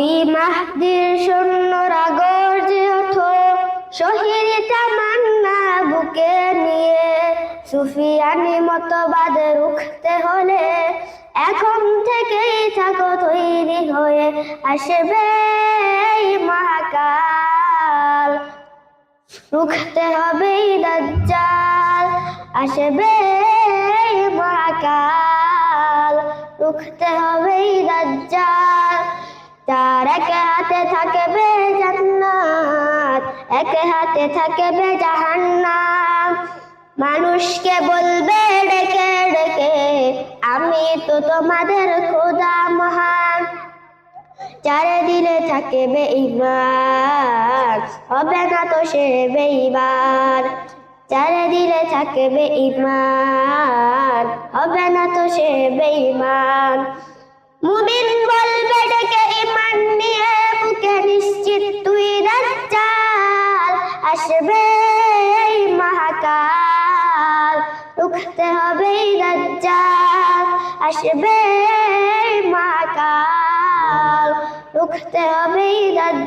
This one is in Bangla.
ওই মাহদির সৈন্যরা গর্জে ওঠো শহীদ তামান্না বুকে নিয়ে সুফিয়ানি মতবাদ রুখতে হলে এখন থেকেই থাকো তৈরি হয়ে আসবে মহাকাল। রুখতে হবে দাজ্জাল, আসবে মহাকাল। রুখতে হবে দাজ্জাল এক হাতে থাকবে জান্নাত, এক হাতে থাকবে জাহান্নাম। মানুষকে বলবে, ডেকে ডেকে, আমি তো তোমাদের খোদা মহান। যারে দিলে থাকে বেঈমান হবে না তো সে বেঈমান। যারে দিলে থাকে বেঈমান হবে না তো সে বেঈমান। মুমিন নিশ্চিত তুই দাজ্জাল আসবে মহাকাল। রুখতে হবে এই দাজ্জাল আসবে মহাকাল। রুখতে হবে দাজ্জাল